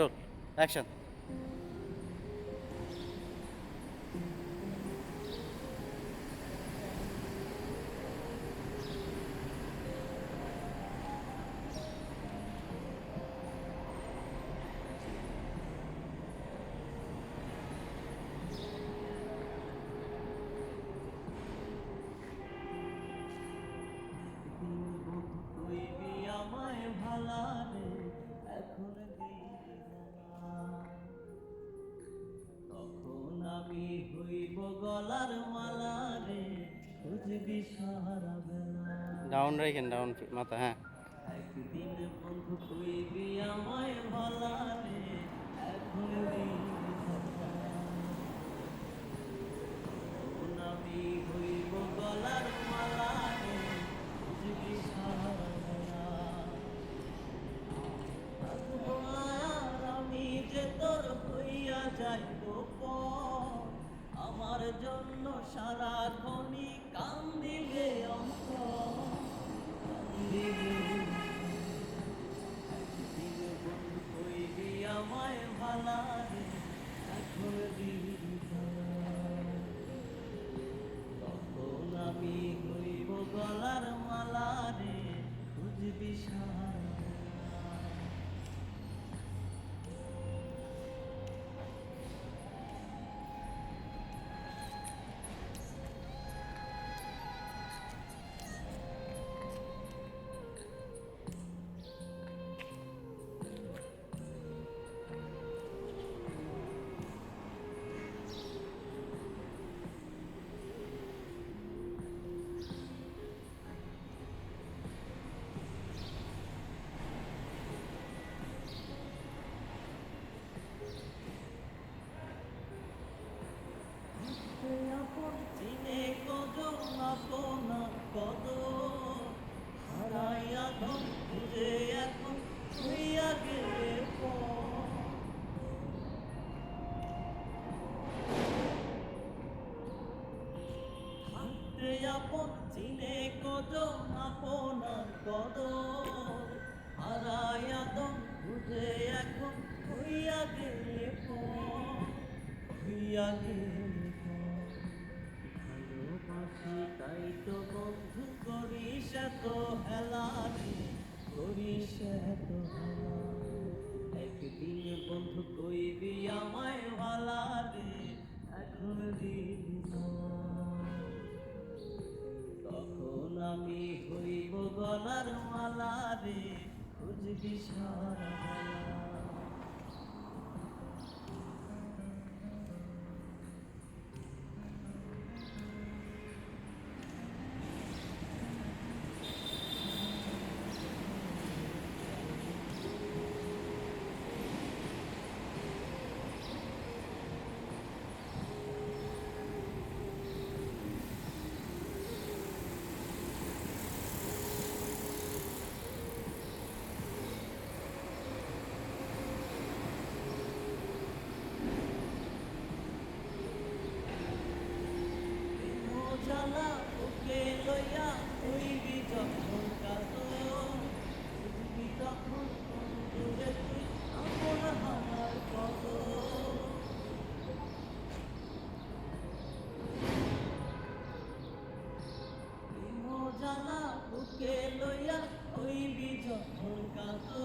Roll action আর আমি যে তোর হইয়া যাইব পর আমার জন্য সারা খনি কান্দিলে অঙ্ক কান্দিলে হাতে আপন চিনে কত আপনার কত হারাইয়া ধন খুঁজে এখন হইয়া গেলে। হইয়া গেলে ভালোবাসি তাই তো বন্ধু করিস এত হেলা রে করিস এত হেলা একদিন বন্ধু কইবি আমায় ভালা রে এখন দিলি মালা রে খুঁজবি সর। জ্বালা ওকে লইয়া হইবি যখন কাতো বুঝবি তখন দূরে তুই আপন হারার কত জ্বালা ওকে লইয়া হইবি যখন কাতো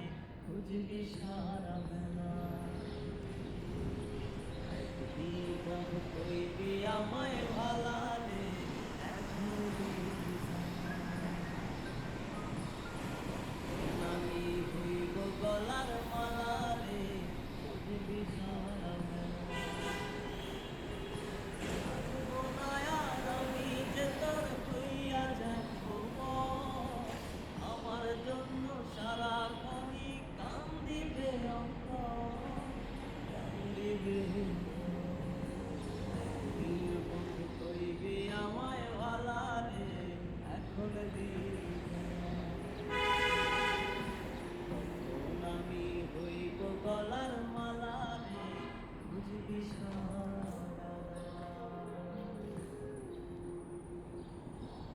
খুঁজবি সারা বেলা